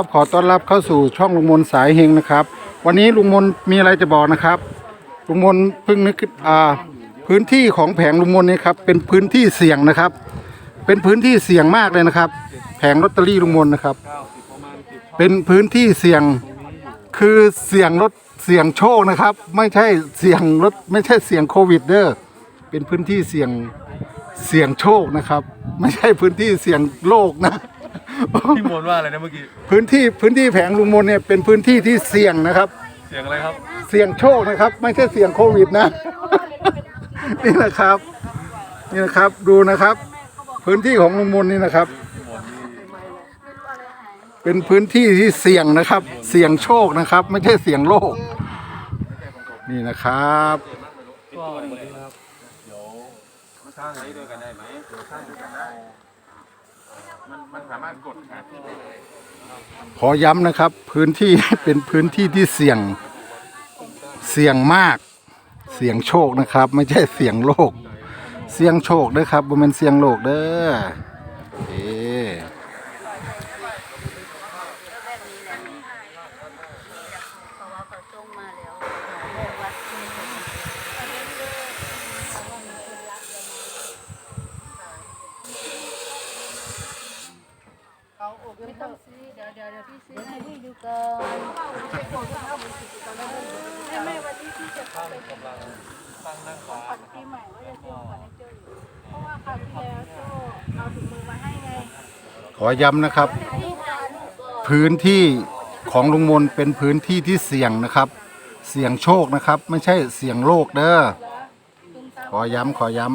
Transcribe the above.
ครับขอต้อนรับเข้าสู่ช่องลุงมนสายเฮงนะครับ วันนี้ลุงมนมีอะไรจะบอกนะครับลุงมนเพิ่งนึกอ่าพื้นที่ของแผงลุงมนนี่ครับเป็นพื้นที่เสี่ยงนะครับ เป็นพื้นที่เสี่ยงมากเลยนะครับ แผงลอตเตอรี่ลุงมนนะครับ เป็นพื้นที่เสี่ยงคือเสี่ยงรถเสี่ยงโชคนะครับ ไม่ใช่เสี่ยงรถไม่ใช่เสี่ยงโควิดเด้อเป็นพื้นที่เสี่ยงเสี่ยงโชคนะครับ ไม่ใช่พื้นที่เสี่ยงโลกนะ พี่มนต์ว่าอะไรนะเมื่อกี้ พื้นที่พื้นที่แผงลุงมนเนี่ยเป็นพื้นที่ที่เสี่ยงนะครับ เสียงอะไรครับ เสี่ยงโชคนะครับ ไม่ใช่เสี่ยงโควิดนะ นี่นะครับ นี่นะครับดูนะครับ พื้นที่ของลุงมนนี่นะครับ เป็นพื้นที่ที่เสี่ยงนะครับ เสี่ยงโชคนะครับ ไม่ใช่เสี่ยงโลก นี่นะครับก็วันนี้ครับเดี๋ยวช่างนี้ด้วยกันได้ไหมเดี๋ยวช่างด้วยกันได้ มันมันสามารถกดหาที่ได้ขอย้ำนะครับ พื้นที่ เป็นพื้นที่ที่เสี่ยงเสี่ยงมาก เสี่ยงโชคนะครับ ไม่ใช่เสี่ยงโลก เสี่ยงโชคเด้อครับบ่แม่นเสี่ยงโลกเด้อ เพราะว่าเขาส่งมาแล้วหมอบอกว่าที่เขาเขา อบไม่ต้องซื้อเดี๋ยวเดี๋ยวเดี๋ยวพี่ซื้อให้พี่ดูก่อนไม่ไม่วันนี้พี่จะเข้าไปเป็นของขวัญปีใหม่ว่าจะซื้อของขวัญให้เจ้าอยู่เพราะว่าคราวที่แล้วเจ้าเอาถุงมือมาให้ไงขอย้ำนะครับลูกค้าลูกก็พื้นที่ของลุงมนเป็นพื้นที่ที่เสี่ยงนะครับ เสี่ยงโชคนะครับ ไม่ใช่เสี่ยงโลกเด้อขอย้ำขอย้ำ